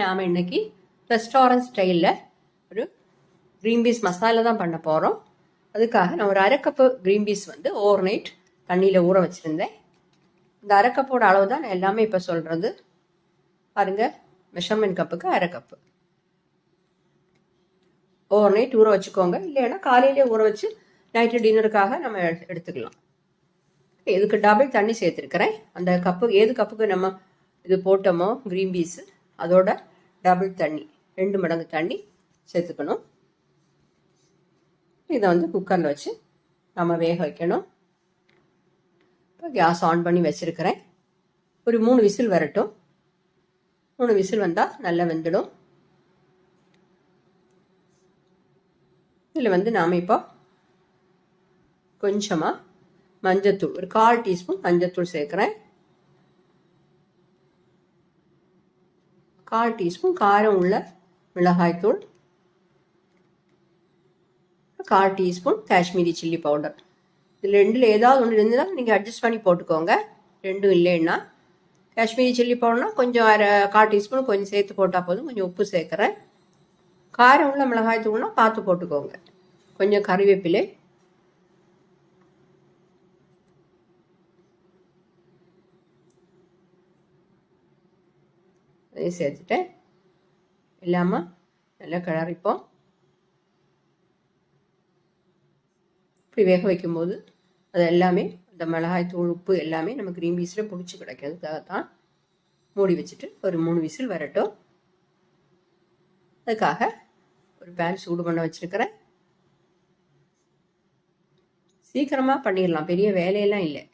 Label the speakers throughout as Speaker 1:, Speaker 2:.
Speaker 1: நாம் இன்னைக்கு ரெஸ்டாரண்ட் ஸ்டைலில் ஒரு க்ரீன் பீஸ் மசாலா தான் பண்ண போகிறோம் அதுக்காக நான் ஒரு அரை கப்பு க்ரீன் பீஸ் வந்து ஓவர் நைட் தண்ணியில் ஊற வச்சுருந்தேன். இந்த அரை கப்போட அளவு தான் நான் எல்லாமே இப்போ சொல்கிறது பாருங்கள் மெஷர்மெண்ட் கப்புக்கு அரை கப்பு ஓவர் நைட் ஊற வச்சுக்கோங்க. இல்லைன்னா காலையிலே ஊற வச்சு நைட்டு டின்னருக்காக நம்ம எடுத்துக்கலாம். இதுக்கு டபுள் தண்ணி சேர்த்துருக்கிறேன். அந்த கப்பு ஏது கப்புக்கு நம்ம இது போட்டோமோ க்ரீன் பீஸு அதோட டபுள் தண்ணி ரெண்டு மடங்கு தண்ணி சேர்த்துக்கணும். இதை வந்து குக்கரில் வச்சு நம்ம வேக வைக்கணும். இப்போ கேஸ் ஆன் பண்ணி வச்சுருக்கிறேன். ஒரு மூணு விசில் வரட்டும். மூணு விசில் வந்தால் நல்லா வெந்துடும். இதில் வந்து நாம் இப்போ கொஞ்சமாக மஞ்சத்தூள் ஒரு கால் டீஸ்பூன் மஞ்சத்தூள் சேர்க்குறேன். கால் டீஸ்பூன் காரம் உள்ள மிளகாய்த்தூள் கால் டீஸ்பூன் காஷ்மீரி சில்லி பவுடர் இது ரெண்டில் ஏதாவது ஒன்று இருந்ததுன்னா நீங்கள் அட்ஜஸ்ட் பண்ணி போட்டுக்கோங்க ரெண்டும் இல்லைன்னா காஷ்மீரி சில்லி பவுடர்னா கொஞ்சம் அரை கால் டீஸ்பூன் கொஞ்சம் சேர்த்து போட்டால் போதும் கொஞ்சம் உப்பு சேர்க்குறேன் காரம் உள்ள மிளகாய் தூள்னா பார்த்து போட்டுக்கோங்க கொஞ்சம் கறிவேப்பிலை அதையும் சேர்த்துட்டேன் இல்லாமல் நல்லா கிளறிப்போம். இப்படி வேக வைக்கும்போது அது எல்லாமே இந்த மிளகாய் தூள் உப்பு எல்லாமே நம்ம க்ரீன் பீஸில் பிடிச்சி கிடைக்கிறதுக்காக தான் மூடி வச்சுட்டு ஒரு மூணு விசில் வரட்டும். அதுக்காக ஒரு பேன் சூடு பண்ண வச்சுருக்கிறேன். சீக்கிரமாக பண்ணிடலாம் பெரிய வேலையெல்லாம் இல்லை.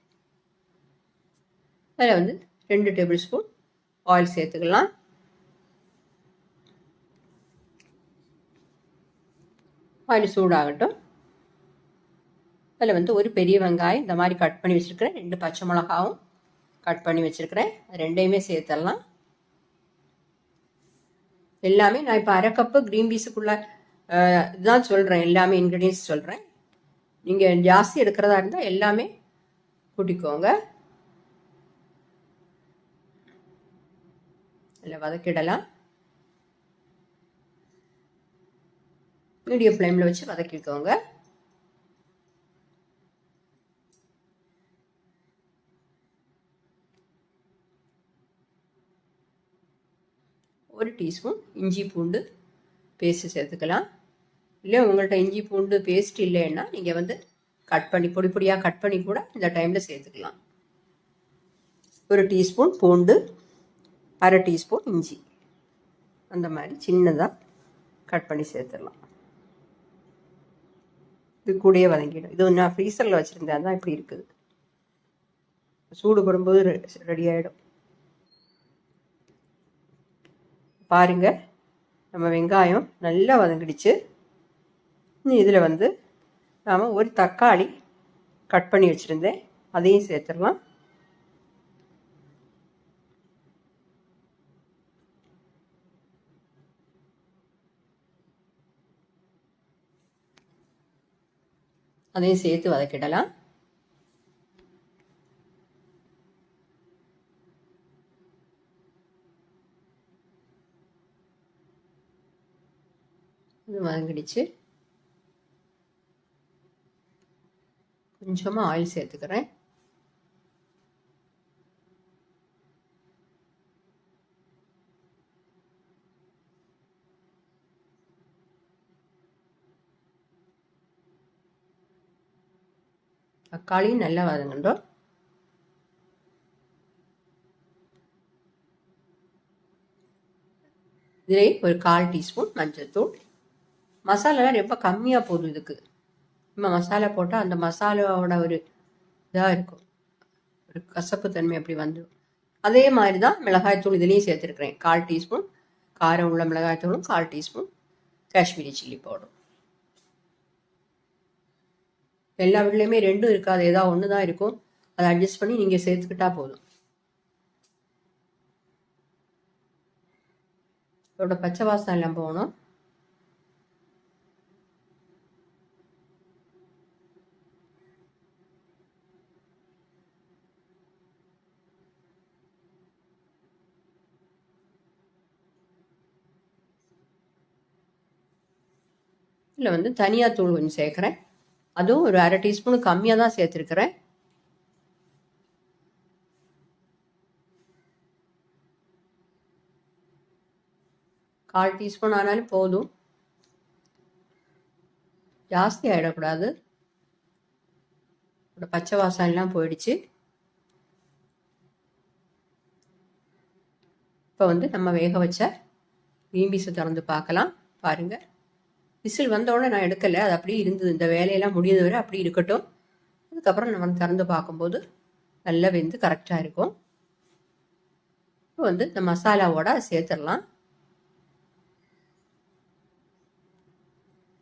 Speaker 1: அதில் வந்து ரெண்டு டேபிள் ஸ்பூன் ஆயில் சேர்த்துக்கலாம். ஆயில் சூடாகட்டும். அதில் வந்து ஒரு பெரிய வெங்காயம் இந்த மாதிரி கட் பண்ணி வச்சுருக்கிறேன். ரெண்டு பச்சை மிளகாவும் கட் பண்ணி வச்சுருக்கிறேன். ரெண்டையுமே சேர்த்துடலாம். எல்லாமே நான் இப்போ அரை கப்பு க்ரீன் பீஸுக்குள்ள இதுதான் சொல்கிறேன் எல்லாமே இன்க்ரீடியன்ஸ் சொல்கிறேன் நீங்கள் ஜாஸ்தி எடுக்கிறதா இருந்தால் எல்லாமே கூட்டிக்கோங்க. அதில் வதக்கிடலாம். மீடியம் ஃப்ளேமில் வச்சு வதக்கிக்கோங்க. ஒரு டீஸ்பூன் இஞ்சி பூண்டு பேஸ்ட்டு சேர்த்துக்கலாம். இல்லை உங்கள்கிட்ட இஞ்சி பூண்டு பேஸ்ட் இல்லைன்னா நீங்கள் வந்து கட் பண்ணி பொடி பொடியாக கட் பண்ணி கூட இந்த டைமில் சேர்த்துக்கலாம். ஒரு டீஸ்பூன் பூண்டு அரை டீஸ்பூன் இஞ்சி. அந்த மாதிரி சின்னதாக கட் பண்ணி சேர்த்துடலாம். இது கூடயே வதங்கிடும். இது நான் ஃப்ரீசரில் வச்சுருந்தேன். தான் இப்படி இருக்குது. சூடு படும்போது ரெடி ஆகிடும் பாருங்க. நம்ம வெங்காயம் நல்லா வதங்கிடுச்சு. இதில் வந்து நாம் ஒரு தக்காளி கட் பண்ணி வச்சுருந்தேன். அதையும் சேர்த்துடலாம். அதையும் சேர்த்து வதக்கிடலாம். இது வதங்கிடுச்சு. கொஞ்சமாக ஆயில் சேர்த்துக்கிறேன். தக்காளியும் நல்லா வதங்கட்டும். இதுலேயும் ஒரு கால் டீஸ்பூன் மஞ்சள்தூள் மசாலாலாம் ரொம்ப கம்மியாக போதும் இதுக்கு. நம்ம மசாலா போட்டால் அந்த மசாலாவோட ஒரு இதாக இருக்கும். ஒரு கசப்பு தன்மை அப்படி வந்துடும் அதே மாதிரி தான் மிளகாய்த்தூள் இதுலேயும் சேர்த்துருக்குறேன். கால் டீஸ்பூன் காரம் உள்ள மிளகாய்த்தூளும் கால் டீஸ்பூன் காஷ்மீரி சில்லி பவுடரும். எல்லா வீட்லேயுமே ரெண்டும் இருக்காது. ஏதாவது ஒன்று தான் இருக்கும். அதை அட்ஜஸ்ட் பண்ணி நீங்கள் சேர்த்துக்கிட்டா போதும். இதோட பச்சை வாசம் எல்லாம் போகணும். இதில் வந்து தனியா தூள் கொஞ்சம் சேர்க்குறேன். அதுவும் ஒரு அரை டீஸ்பூன் கம்மியாக தான் சேர்த்துருக்குறேன். கால் டீஸ்பூன் ஆனாலும் போதும். ஜாஸ்தி ஆகிடக்கூடாது பச்சை வாசம்லாம் போயிடுச்சு. இப்போ வந்து நம்ம வேக வச்ச வீம்பீஸை திறந்து பார்க்கலாம். பாருங்கள் விசில் வந்தோடனே நான் எடுக்கலை. அது அப்படியே இருந்தது. இந்த வேலையெல்லாம் முடியது வரை அப்படி இருக்கட்டும். அதுக்கப்புறம் நம்ம திறந்து பார்க்கும்போது நல்லா வெந்து கரெக்டாக இருக்கும். இப்போ வந்து இந்த மசாலாவோட சேர்த்துடலாம்.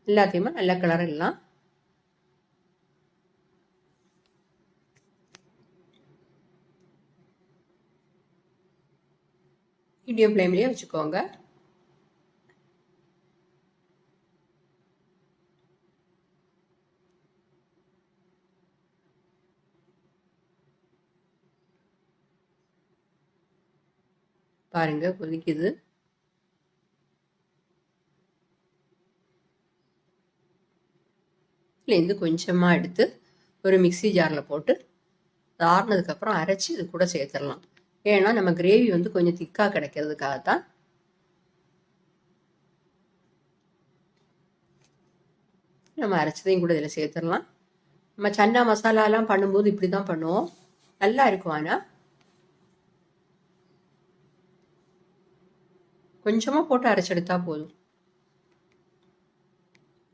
Speaker 1: எல்லாத்தையுமே நல்லா கிளறிடலாம். மீடியம் ஃப்ளேம்லேயே வச்சுக்கோங்க. பாருங்க கொதிக்குது. இதுலேருந்து கொஞ்சமாக எடுத்து ஒரு மிக்சி ஜாரில் போட்டு ஆறுனதுக்கப்புறம் அரைச்சி இது கூட சேர்த்துடலாம். ஏன்னா நம்ம கிரேவி வந்து கொஞ்சம் திக்காக கிடைக்கிறதுக்காக தான் நம்ம அரைச்சதையும் கூட இதில் சேர்த்துடலாம். நம்ம சன்னா மசாலாலாம் பண்ணும்போது இப்படி தான் பண்ணுவோம். நல்லா இருக்கும் ஆனால் கொஞ்சமாக போட்டு அரைச்செடுத்தா போதும்.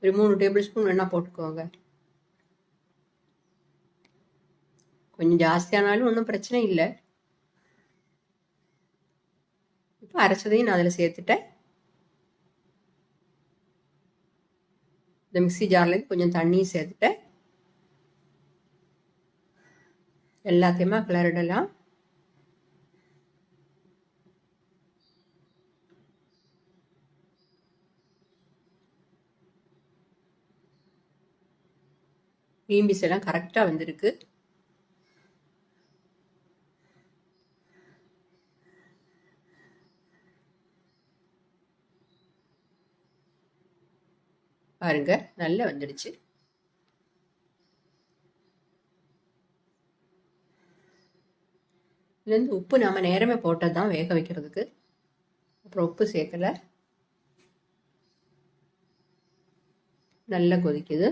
Speaker 1: ஒரு மூணு டேபிள் ஸ்பூன் வேணால் போட்டுக்கோங்க. கொஞ்சம் ஜாஸ்தியானாலும் ஒன்றும் பிரச்சனை இல்லை. இப்போ அரைச்சதையும் நான் அதில் சேர்த்துட்டேன். இந்த மிக்சி ஜார்லேருந்து கொஞ்சம் தண்ணியும் சேர்த்துட்டேன். எல்லாத்தையுமே கிளறிடலாம். பீம்பிஸ் எல்லாம் கரெக்டாக வந்திருக்கு. பாருங்க நல்லா வந்துடுச்சு. இதுலேருந்து உப்பு நாம் நேரமே போட்டது தான் வேக வைக்கிறதுக்கு. அப்புறம் உப்பு சேர்க்கலை. நல்லா கொதிக்குது.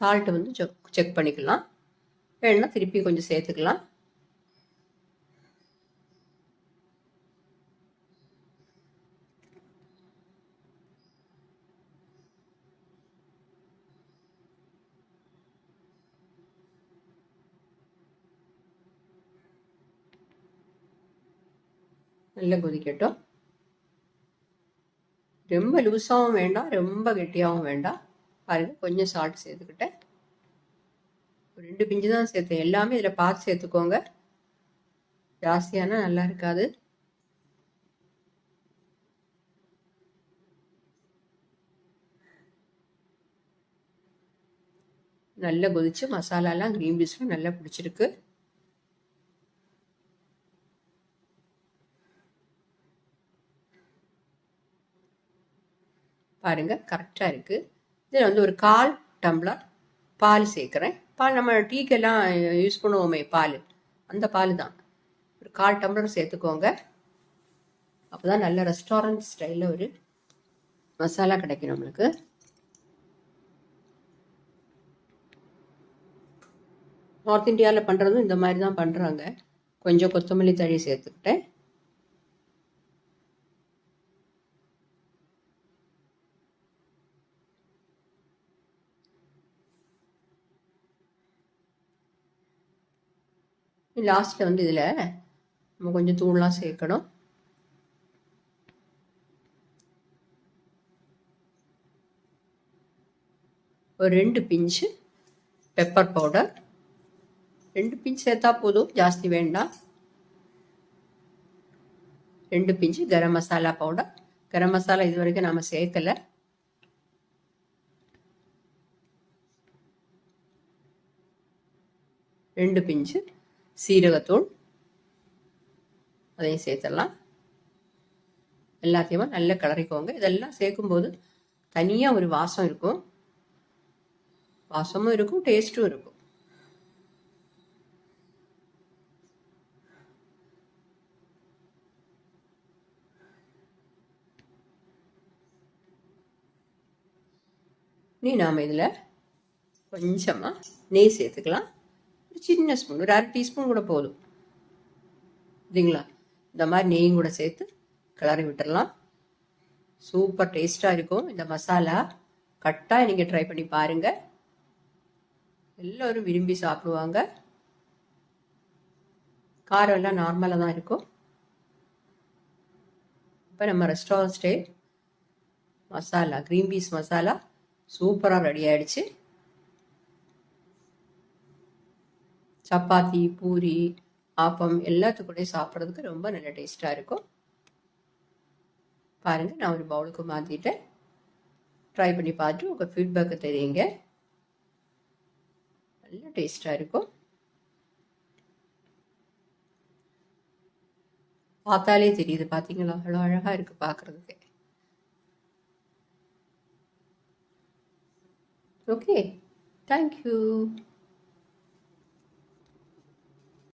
Speaker 1: சால்ட்டு வந்து செக் செக் பண்ணிக்கலாம். வேணும்னா திருப்பி கொஞ்சம் சேர்த்துக்கலாம். நல்லா கொதிக்கட்டும். ரொம்ப லூஸாகவும் வேண்டாம் ரொம்ப கெட்டியாகவும் வேண்டாம். பாருங்கள் கொஞ்சம் சால்ட் சேர்த்துக்கிட்டேன். ஒரு ரெண்டு பிஞ்சு தான் சேர்த்தேன். எல்லாமே இதில் பார்த்து சேர்த்துக்கோங்க. ஜாஸ்தியானா நல்லா இருக்காது. நல்லா கொதிச்சு மசாலாலாம் க்ரீன் பீஸ்லாம் நல்லா பிடிச்சிருக்கு. பாருங்கள் கரெக்டாக இருக்குது இதில் வந்து ஒரு கால் டம்ளர் பால் சேர்க்குறேன். பால் நம்ம டீக்கெல்லாம் யூஸ் பண்ணுவோமே பால். அந்த பால் தான். ஒரு கால் டம்ளர் சேர்த்துக்கோங்க. அப்போ தான் நல்ல ரெஸ்டாரண்ட் ஸ்டைலில் ஒரு மசாலா கிடைக்கும் நம்மளுக்கு. நார்த் இந்தியாவில் பண்ணுறதும் இந்த மாதிரி தான் பண்ணுறாங்க கொஞ்சம் கொத்தமல்லி தழி சேர்த்துக்கிட்டேன். லாஸ்ட்டில் வந்து இதில் நம்ம கொஞ்சம் தூள்லாம் சேர்க்கணும். ஒரு ரெண்டு பிஞ்சு பெப்பர் பவுடர். ரெண்டு பிஞ்சு சேர்த்தா போதும் ஜாஸ்தி வேண்டாம். ரெண்டு பிஞ்சு கரம் மசாலா பவுடர். கரம் மசாலா இது வரைக்கும் நாம் சேர்க்கலை. ரெண்டு பிஞ்சு சீரகத்தூள் அதையும் சேர்த்துடலாம். எல்லாத்தையுமே நல்லா கிளறிக்கோங்க இதெல்லாம் சேர்க்கும்போது தனியாக ஒரு வாசம் இருக்கும். வாசமும் இருக்கும் டேஸ்ட்டும் இருக்கும். நீ நாம் இதில் கொஞ்சமாக நெய் சேர்த்துக்கலாம். ஒரு சின்ன ஸ்பூன் ஒரு அரை டீஸ்பூன் கூட போதும். சரிங்களா? இந்த மாதிரி நெய்யும் கூட சேர்த்து கிளறி விட்டுடலாம். சூப்பர் டேஸ்ட்டாக இருக்கும். இந்த மசாலா கட்டாக நீங்கள் ட்ரை பண்ணி பாருங்கள் எல்லோரும் விரும்பி சாப்பிடுவாங்க. காரம் எல்லாம் நார்மலாக தான் இருக்கும். இப்போ நம்ம restaurant style masala green peas masala சூப்பராக ரெடி ஆகிடுச்சு சப்பாத்தி பூரி ஆப்பம் எல்லாத்துக்கூடயும் சாப்பிட்றதுக்கு ரொம்ப நல்ல டேஸ்ட்டாக இருக்கும். பாருங்கள் நான் ஒரு பவுலுக்கு மாற்றிட்டேன் ட்ரை பண்ணி பார்த்துட்டு உங்கள் ஃபீட்பேக்கை தெரியுங்க. நல்ல டேஸ்ட்டாக இருக்கும். பார்த்தாலே தெரியுது பார்த்தீங்களா அவ்வளோ அழகாக இருக்குது பார்க்குறதுக்கு ஓகே தேங்க்யூ